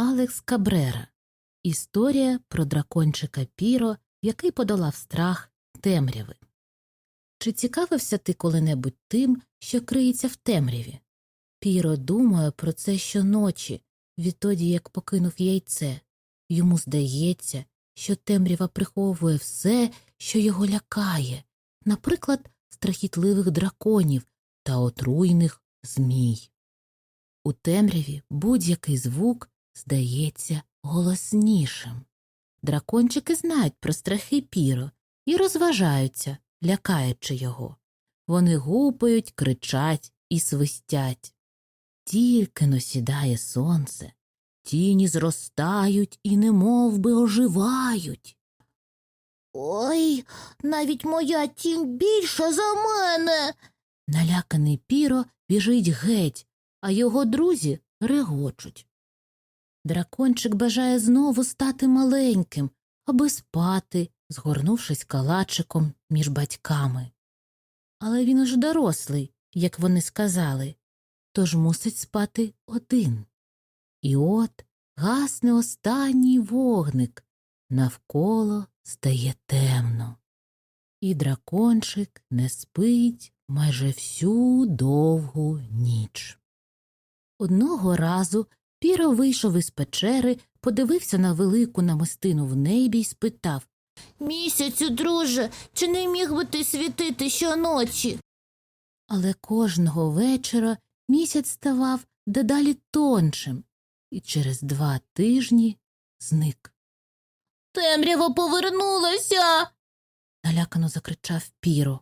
Алекс Кабрера. Історія про дракончика Піро, який подолав страх темряви. Чи цікавився ти коли-небудь тим, що криється в темряві? Піро думає про це щоночі, відтоді як покинув яйце. Йому здається, що темрява приховує все, що його лякає, наприклад, страхітливих драконів та отруйних змій. У темряві будь-який звук здається голоснішим. Дракончики знають про страхи піро і розважаються, лякаючи його. Вони гупають, кричать і свистять. Тільки но сідає сонце, тіні зростають і немов би оживають. Ой, навіть моя тінь більша за мене. Наляканий піро біжить геть, а його друзі регочуть. Дракончик бажає знову стати маленьким, аби спати, згорнувшись калачиком між батьками. Але він уже дорослий, як вони сказали, тож мусить спати один. І от гасне останній вогник, навколо стає темно. І дракончик не спить майже всю довгу ніч. Одного разу Піро вийшов із печери, подивився на велику намистину в небі й спитав Місяцю, друже, чи не міг би ти світити щоночі? Але кожного вечора місяць ставав дедалі тоншим і через два тижні зник. Темрява повернулася. налякано закричав Піро.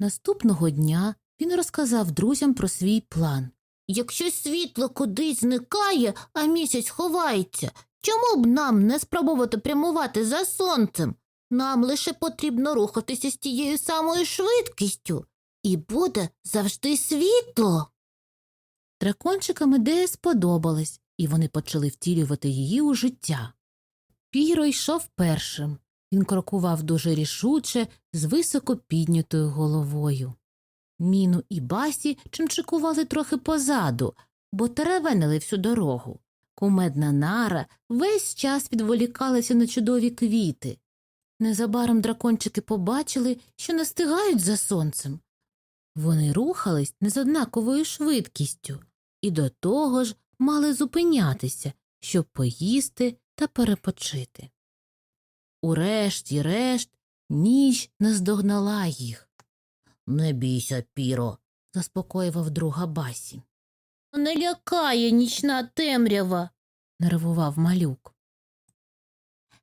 Наступного дня він розказав друзям про свій план. Якщо світло кудись зникає, а місяць ховається, чому б нам не спробувати прямувати за сонцем? Нам лише потрібно рухатися з тією самою швидкістю, і буде завжди світло. Дракончикам ідея сподобалась, і вони почали втілювати її у життя. Піро йшов першим. Він крокував дуже рішуче, з високо піднятою головою. Міну і басі чимчикували трохи позаду, бо теревенили всю дорогу. Кумедна нара весь час відволікалася на чудові квіти. Незабаром дракончики побачили, що не стигають за сонцем. Вони рухались не з однаковою швидкістю і до того ж мали зупинятися, щоб поїсти та перепочити. Урешті-решт ніч наздогнала їх. Не бійся, Піро, заспокоював друга басі, Не лякає нічна темрява. нервував малюк.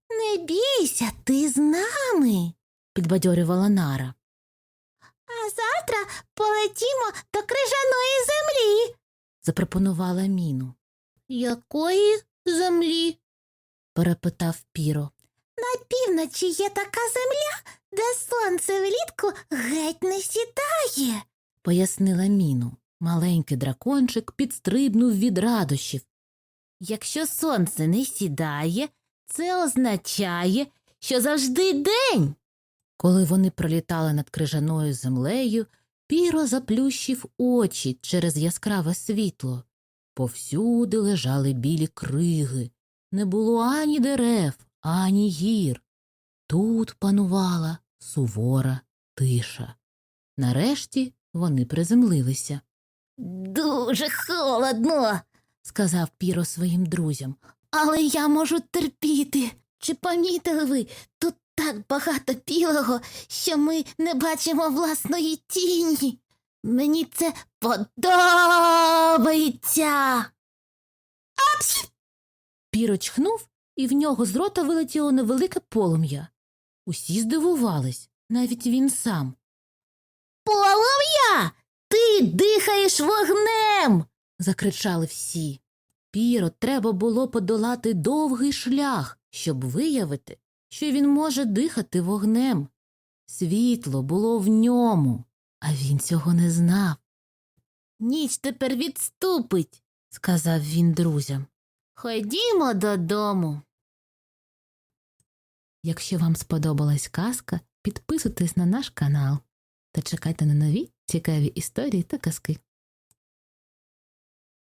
Не бійся, ти з нами. Підбадьорювала Нара. А завтра полетімо до крижаної землі. запропонувала Міну. Якої землі? перепитав Піро. На півночі є така земля, де сонце влітку геть не сідає. пояснила Міну. Маленький дракончик підстрибнув від радощів. Якщо сонце не сідає, це означає, що завжди день. Коли вони пролітали над крижаною землею, Піро заплющив очі через яскраве світло. Повсюди лежали білі криги. Не було ані дерев, ані гір. Тут панувала сувора тиша. Нарешті вони приземлилися, Дуже холодно, сказав Піро своїм друзям. але я можу терпіти. Чи помітили ви, тут так багато білого, що ми не бачимо власної тіні. Мені це подобається. Піро чхнув, і в нього з рота вилетіло невелике полум'я. Усі здивувались, навіть він сам. Полум'я! Ти дихаєш вогнем. закричали всі. Піро треба було подолати довгий шлях, щоб виявити, що він може дихати вогнем. Світло було в ньому, а він цього не знав, Ніч тепер відступить. сказав він друзям. Ходімо додому. Якщо вам сподобалась казка, підписуйтесь на наш канал та чекайте на нові цікаві історії та казки.